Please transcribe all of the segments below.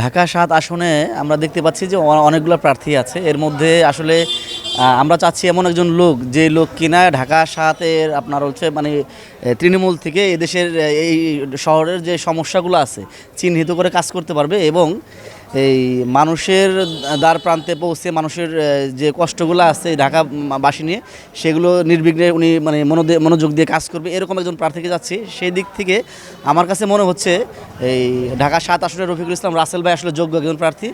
ঢাকা সাত আসনে আমরা দেখতে পাচ্ছি যে অনেকগুলো প্রার্থী আছে। এর মধ্যে আসলে আমরা চাচ্ছি এমন একজন লোক, যে লোক কিনা ঢাকা সাতের আপনার হচ্ছে মানে তৃণমূল থেকে এদেশের এই শহরের যে সমস্যাগুলো আছে, চিহ্নিত করে কাজ করতে পারবে এবং এই মানুষের দ্বার প্রান্তে পৌঁছে মানুষের যে কষ্টগুলো আছে এই ঢাকা বাসী নিয়ে, সেগুলো নির্বিঘ্নে উনি মানে মনোযোগ দিয়ে কাজ করবে। এরকম একজন প্রার্থীকে যাচ্ছি। সেই দিক থেকে আমার কাছে মনে হচ্ছে এই ঢাকা সাত আসনের রফিকুল ইসলাম রাসেল ভাই আসলে যোগ্য একজন প্রার্থী।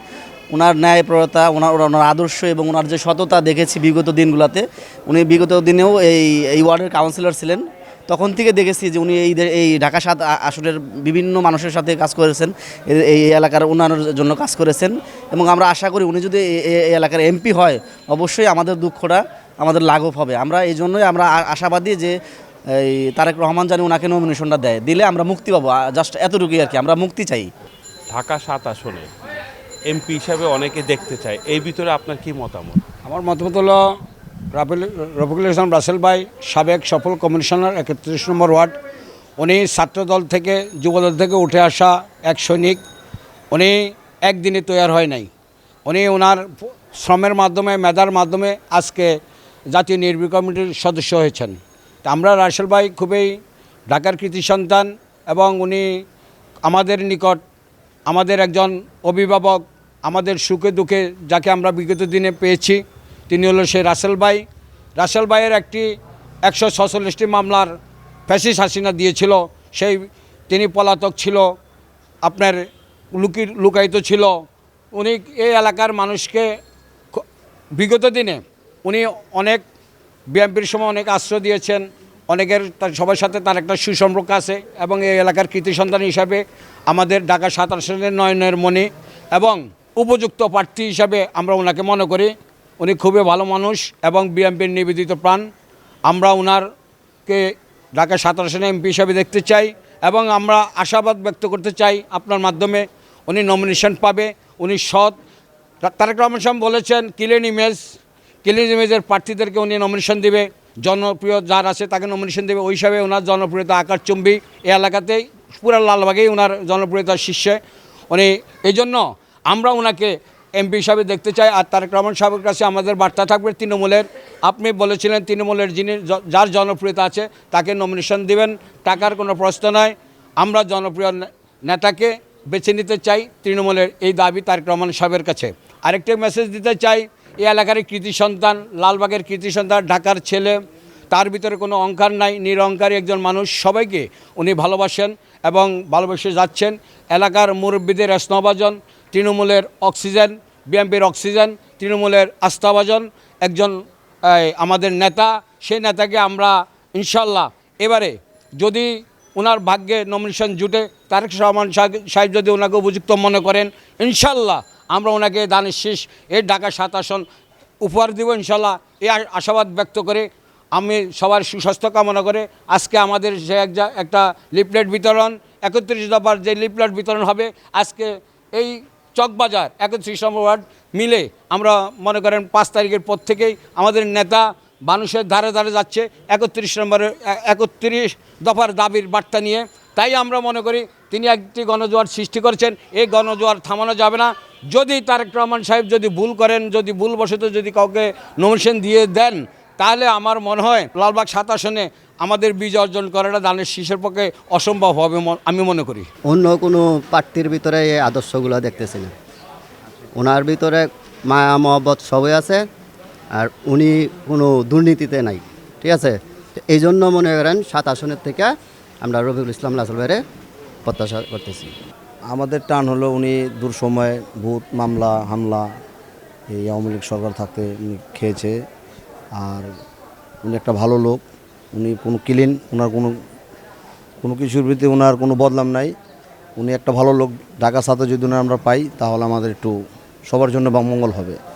ওনার ন্যায়প্রয়তা ওনার ওনার আদর্শ এবং ওনার যে সততা দেখেছি বিগত দিনগুলোতে, উনি বিগত দিনেও এই এই ওয়ার্ডের কাউন্সিলর ছিলেন। তখন থেকে দেখেছি যে উনি এই এই ঢাকা সাত আসনের বিভিন্ন মানুষের সাথে কাজ করেছেন এই এলাকার উন্নয়নের জন্য কাজ করেছেন এবং আমরা আশা করি উনি যদি এই এলাকার এমপি হয় অবশ্যই আমাদের দুঃখটা আমাদের লাঘব হবে। আমরা এই জন্যই আমরা আশাবাদী যে এই তারেক রহমান জানি ওনাকে নমিনেশনটা দেয়। দিলে আমরা মুক্তি পাবো। জাস্ট এতটুকুই আর কি আমরা মুক্তি চাই। ঢাকা সাত আসনে এমপি হিসাবে অনেকে দেখতে চায়। এই ভিতরে আপনার কি মতামত? আমার মতামত হলো রফিকুল ইসলাম রাসেল ভাই, সাবেক সফল কমিশনার, একত্রিশ নম্বর ওয়ার্ড। উনি ছাত্রদল থেকে, যুবদল থেকে উঠে আসা এক সৈনিক। উনি একদিনে তৈরি হয় নাই। উনি ওনার শ্রমের মাধ্যমে, মেধার মাধ্যমে আজকে জাতীয় নির্বাহী কমিটির সদস্য হয়েছেন। আমরা রাসেল ভাই খুবই ঢাকার কৃতি সন্তান এবং উনি আমাদের নিকট আমাদের একজন অভিভাবক, আমাদের সুখে দুঃখে যাকে আমরা বিগত দিনে পেয়েছি। তিনি হলো সেই রাসেল ভাই। রাসেল ভাইয়ের একটি একশো ছচল্লিশটি মামলার ফ্যাসিস হাসিনা দিয়েছিল। সেই তিনি পলাতক ছিল, আপনার লুকি লুকায়িত ছিল। উনি এই এলাকার মানুষকে বিগত দিনে উনি অনেক বিএনপির সময় অনেক আশ্রয় দিয়েছেন। অনেকের তার, সবার সাথে তার একটা সুসম্পর্ক আছে এবং এই এলাকার কৃতি সন্তান হিসাবে আমাদের ঢাকা সাত আসনের নয়নের মণি এবং উপযুক্ত প্রার্থী হিসাবে আমরা ওনাকে মনে করি। উনি খুবই ভালো মানুষ এবং বিএনপির নিবেদিত প্রাণ। আমরা ওনারকে ঢাকা সাত আসনে এমপি হিসাবে দেখতে চাই এবং আমরা আশাবাদ ব্যক্ত করতে চাই আপনার মাধ্যমে উনি নমিনেশন পাবে, উনি সৎ। তারেক রহমান সাহেব বলেছেন কিলেন ইমেজ কিলেন ইমেজের প্রার্থীদেরকে উনি নমিনেশন দেবে। জনপ্রিয় যার আছে তাকে নমিনেশন দেবে। ওই হিসাবে ওনার জনপ্রিয়তা আকার চুম্বি এই এলাকাতেই, পুরা লালবাগেই ওনার জনপ্রিয়তার শীর্ষে। উনি এই জন্য আমরা ওনাকে এমপি হিসাবে দেখতে চাই, আর তারেক রহমান সাহেবের কাছে আমাদের বার্তা থাকবে তৃণমূলের। আপনি বলেছিলেন তৃণমূলের যিনি যার জনপ্রিয়তা আছে, তাকে নমিনেশন দিবেন, টাকার কোনো প্রশ্ন নয় আমরা জনপ্রিয় নেতাকে বেছে নিতে চাই তৃণমূলের এই দাবি তারেক রহমান সাহেবের কাছে। আরেকটি মেসেজ দিতে চাই, এই এলাকার কৃতি সন্তান, লালবাগের কৃতি সন্তান, ঢাকার ছেলে, তার ভিতরে কোনো অঙ্কার নাই, নিরহংকারী একজন মানুষ, সবাইকে উনি ভালোবাসেন এবং ভালোবেসে যাচ্ছেন। এলাকার মুরব্বীদের স্নভাজন তৃণমূলের অক্সিজেন, বিএনপির অক্সিজেন, তৃণমূলের আস্থাভাজন একজন আমাদের নেতা। সেই নেতাকে আমরা ইনশাল্লাহ এবারে যদি ওনার ভাগ্যে নমিনেশন জুটে, তারেক রহমান সাহেব- যদি ওনাকে উপযুক্ত মনে করেন, ইনশাল্লাহ আমরা ওনাকে দানের শেষ এই ঢাকা সাত আসন উপহার দিব ইনশাল্লাহ। এই আশাবাদ ব্যক্ত করে আমি সবার সুস্বাস্থ্য কামনা করে আজকে আমাদের যে এক একটা লিফলেট বিতরণ, একত্রিশ দফার যে লিফলেট বিতরণ হবে, আজকে এই চকবাজার একত্রিশ নম্বর ওয়ার্ড মিলে আমরা মনে করেন পাঁচ তারিখের পর থেকেই আমাদের নেতা মানুষের ধারে ধারে যাচ্ছে, একত্রিশ নম্বরের একত্রিশ দফার দাবির বার্তা নিয়ে। তাই আমরা মনে করি তিনি একটি গণজোয়ার সৃষ্টি করেছেন, এই গণজোয়ার থামানো যাবে না। যদি তারেক রহমান সাহেব যদি ভুল করেন, যদি ভুলবশত যদি কাউকে নমিনেশন দিয়ে দেন তাহলে আমার মনে হয় লালবাগ সাত আসনে আমাদের বিজয় অর্জন করাটা দানের শীষের পক্ষে অসম্ভব হবে ম- আমি মনে করি। অন্য কোনো প্রার্থীর ভিতরে এই আদর্শগুলো দেখতেছি না। ওনার ভিতরে মায়া মহব্বত সবই আছে আর উনি কোনো দুর্নীতিতে নাই ঠিক আছে? এই জন্য মনে করেন সাত আসনের থেকে আমরা রবিউল ইসলাম রাসেল ভাইরে প্রত্যাশা করতেছি। আমাদের টান হলো উনি দূর সময় ভূত মামলা হামলা এই আওয়ামী লীগ সরকার থাকতে উনি খেয়েছে। আর উনি একটা ভালো লোক। উনি কোনো ক্লিন ওনার কোনো কোনো কিছুর ভিত্তি ওনার কোনো বদলাম নাই। উনি একটা ভালো লোক ঢাকা সাথে যদি আমরা পাই, তাহলে আমাদের একটু সবার জন্য মঙ্গল হবে।